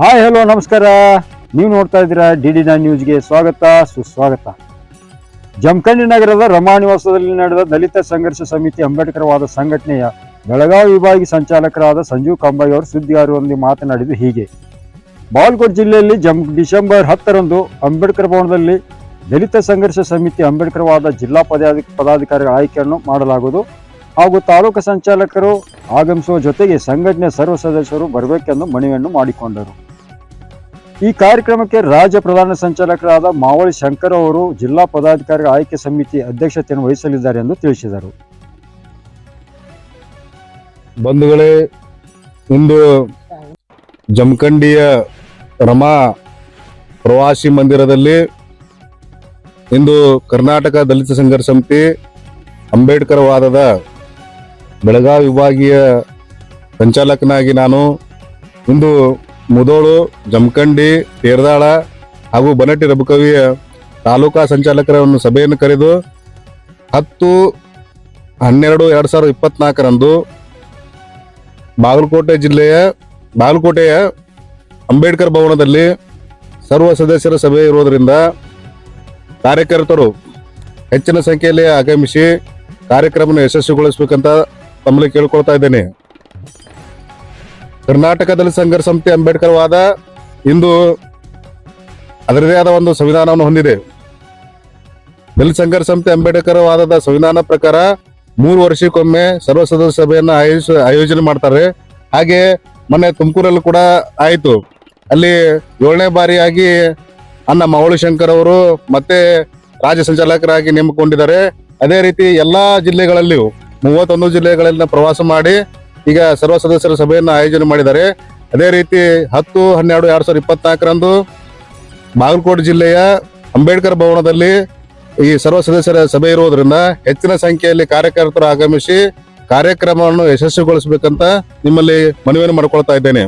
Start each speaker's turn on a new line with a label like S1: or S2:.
S1: hi hello ನಮಸ್ಕಾರ ನೀವು ನೋಡ್ತಾ ಇದ್ದೀರಾ ಡಿ ಡಿ ನೈನ್ ನ್ಯೂಸ್ಗೆ ಸ್ವಾಗತ ಸುಸ್ವಾಗತ ಜಮಖಂಡಿ ನಗರದ ರಮಾಣಿವಾಸದಲ್ಲಿ ನಡೆದ ದಲಿತ ಸಂಘರ್ಷ ಸಮಿತಿ ಅಂಬೇಡ್ಕರ್ವಾದ ಸಂಘಟನೆಯ ಬೆಳಗಾವಿ ವಿಭಾಗಿ ಸಂಚಾಲಕರಾದ ಸಂಜೀವ್ ಅವರು ಸುದ್ದಿಗಾರರೊಂದಿಗೆ ಮಾತನಾಡಿದ್ದು ಹೀಗೆ ಬಾಲ್ಕೋಟ್ ಜಿಲ್ಲೆಯಲ್ಲಿ ಜಮ್ ಡಿಸೆಂಬರ್ ಹತ್ತರಂದು ಅಂಬೇಡ್ಕರ್ ಭವನದಲ್ಲಿ ದಲಿತ ಸಂಘರ್ಷ ಸಮಿತಿ ಅಂಬೇಡ್ಕರ್ವಾದ ಜಿಲ್ಲಾ ಪದಾಧಿ ಪದಾಧಿಕಾರಿಗಳ ಆಯ್ಕೆಯನ್ನು ಮಾಡಲಾಗುವುದು ಹಾಗೂ ತಾಲೂಕು ಸಂಚಾಲಕರು ಆಗಮಿಸುವ ಜೊತೆಗೆ ಸಂಘಟನೆ ಸರ್ವ ಸದಸ್ಯರು ಬರಬೇಕೆಂದು ಮನವಿಯನ್ನು ಮಾಡಿಕೊಂಡರು ಈ ಕಾರ್ಯಕ್ರಮಕ್ಕೆ ರಾಜ್ಯ ಪ್ರಧಾನ ಸಂಚಾಲಕರಾದ ಮಾವಳಿ ಶಂಕರ್ ಅವರು ಜಿಲ್ಲಾ ಪದಾಧಿಕಾರಿಗಳ ಆಯ್ಕೆ ಸಮಿತಿ ಅಧ್ಯಕ್ಷತೆಯನ್ನು ವಹಿಸಲಿದ್ದಾರೆ ಎಂದು ತಿಳಿಸಿದರು
S2: ಬಂಧುಗಳೇ ಇಂದು ಜಮಖಂಡಿಯ ರಮಾ ಪ್ರವಾಸಿ ಮಂದಿರದಲ್ಲಿ ಇಂದು ಕರ್ನಾಟಕ ದಲಿತ ಸಂಘರ್ಷ ಸಮಿತಿ ಅಂಬೇಡ್ಕರ್ ವಾದದ ಬೆಳಗಾವಿ ವಿಭಾಗೀಯ ಸಂಚಾಲಕನಾಗಿ ನಾನು ಇಂದು ಮುದೋಳು ಜಮಖಂಡಿ ತೇರದಾಳ ಹಾಗೂ ಬನಟ್ಟಿ ರಬುಕವಿಯ ತಾಲೂಕಾ ಸಂಚಾಲಕರ ಒಂದು ಸಭೆಯನ್ನು ಕರೆದು ಹತ್ತು ಹನ್ನೆರಡು ಎರಡು ಸಾವಿರದ ಇಪ್ಪತ್ನಾಲ್ಕರಂದು ಬಾಗಲಕೋಟೆ ಜಿಲ್ಲೆಯ ಬಾಗಲಕೋಟೆಯ ಅಂಬೇಡ್ಕರ್ ಭವನದಲ್ಲಿ ಸರ್ವ ಸದಸ್ಯರ ಸಭೆ ಇರುವುದರಿಂದ ಕಾರ್ಯಕರ್ತರು ಹೆಚ್ಚಿನ ಸಂಖ್ಯೆಯಲ್ಲಿ ಆಗಮಿಸಿ ಕಾರ್ಯಕ್ರಮವನ್ನು ಯಶಸ್ವಿಗೊಳಿಸಬೇಕಂತ ತಮ್ಮಲ್ಲಿ ಕೇಳಿಕೊಳ್ತಾ ಇದ್ದೇನೆ ಕರ್ನಾಟಕದಲ್ಲಿ ಸಂಘರ್ಷ ಸಮಿತಿ ಅಂಬೇಡ್ಕರ್ ವಾದ ಇಂದು ಅದರದೇ ಆದ ಒಂದು ಸಂವಿಧಾನವನ್ನು ಹೊಂದಿದೆ ದಲಿತ ಸಂಘರ್ಷ ಸಮಿತಿ ಅಂಬೇಡ್ಕರ್ ವಾದದ ಸಂವಿಧಾನ ಪ್ರಕಾರ ಮೂರು ವರ್ಷಕ್ಕೊಮ್ಮೆ ಸರ್ವ ಸದಸ್ಯ ಸಭೆಯನ್ನು ಆಯೋಜಿಸ ಆಯೋಜನೆ ಮಾಡ್ತಾರೆ ಹಾಗೆ ಮೊನ್ನೆ ತುಮಕೂರಲ್ಲೂ ಕೂಡ ಆಯಿತು ಅಲ್ಲಿ ಏಳನೇ ಬಾರಿಯಾಗಿ ಅನ್ನ ಮಾವಳಿ ಶಂಕರ್ ಅವರು ಮತ್ತೆ ರಾಜ್ಯ ಸಂಚಾಲಕರಾಗಿ ನೇಮಕೊಂಡಿದ್ದಾರೆ ಅದೇ ರೀತಿ ಎಲ್ಲಾ ಜಿಲ್ಲೆಗಳಲ್ಲಿಯೂ ಮೂವತ್ತೊಂದು ಜಿಲ್ಲೆಗಳಲ್ಲಿನ ಪ್ರವಾಸ ಮಾಡಿ ಈಗ ಸರ್ವ ಸದಸ್ಯರ ಸಭೆಯನ್ನು ಆಯೋಜನೆ ಮಾಡಿದ್ದಾರೆ ಅದೇ ರೀತಿ ಹತ್ತು ಹನ್ನೆರಡು ಎರಡು ಸಾವಿರದ ಇಪ್ಪತ್ನಾಲ್ಕರಂದು ಬಾಗಲಕೋಟೆ ಜಿಲ್ಲೆಯ ಅಂಬೇಡ್ಕರ್ ಭವನದಲ್ಲಿ ಈ ಸರ್ವ ಸದಸ್ಯರ ಸಭೆ ಇರುವುದರಿಂದ ಹೆಚ್ಚಿನ ಸಂಖ್ಯೆಯಲ್ಲಿ ಕಾರ್ಯಕರ್ತರು ಆಗಮಿಸಿ ಕಾರ್ಯಕ್ರಮವನ್ನು ಯಶಸ್ವಿಗೊಳಿಸಬೇಕಂತ ನಿಮ್ಮಲ್ಲಿ ಮನವಿಯನ್ನು ಮಾಡಿಕೊಳ್ತಾ ಇದ್ದೇನೆ